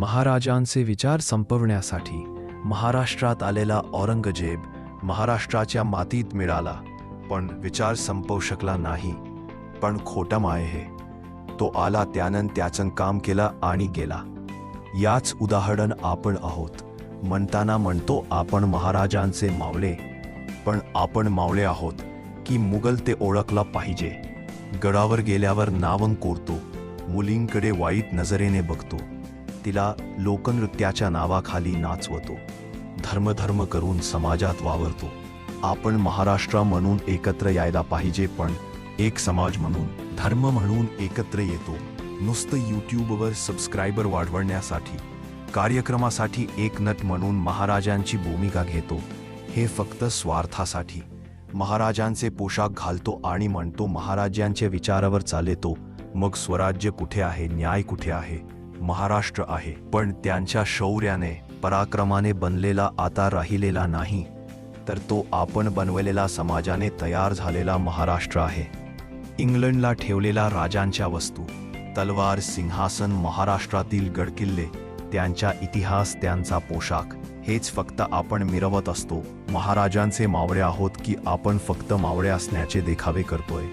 महाराजांचे विचार संपवण्यासाठी महाराष्ट्रात आलेला औरंगजेब महाराष्ट्राच्या मातीत मिळाला पण विचार संपवू शकला नाही. पण खोटं माय हे. तो आला त्यानं त्याचं काम केलं आणि गेला. याच उदाहरण आपण आहोत. म्हणताना म्हणतो आपण महाराजांचे मावळे. पण आपण मावळे आहोत की मुघल ते ओळखला पाहिजे. गडावर गेल्यावर नावं कोरतो. मुलींकडे वाईट नजरेने बघतो. तिला लोकनृत्याच्या नावाखाली नाचवतो. धर्मधर्म करून समाजात वावरतो. आपण महाराष्ट्र म्हणून एकत्र यायला पाहिजे पण एक समाज म्हणून धर्म म्हणून एकत्र येतो. नुसतं यूट्यूबवर सबस्क्रायबर वाढवण्यासाठी कार्यक्रमासाठी एक नट म्हणून महाराजांची भूमिका घेतो. हे फक्त स्वार्थासाठी. महाराजांचे पोशाख घालतो आणि म्हणतो महाराजांच्या विचारावर चालेतो. मग स्वराज्य कुठे आहे? न्याय कुठे आहे? महाराष्ट्र आहे. पण त्यांच्या शौर्याने पराक्रमाने बनलेला आता राहिलेला नाही. तर तो आपण बनवलेला समाजाने तयार झालेला महाराष्ट्र आहे. इंग्लंडला ठेवलेला राजांच्या वस्तू तलवार सिंहासन महाराष्ट्रातील गडकिल्ले त्यांचा इतिहास त्यांचा पोशाख हेच फक्त आपण मिरवत असतो. महाराजांचे मावळे आहोत की आपण फक्त मावळे असण्याचे देखावे करतोय.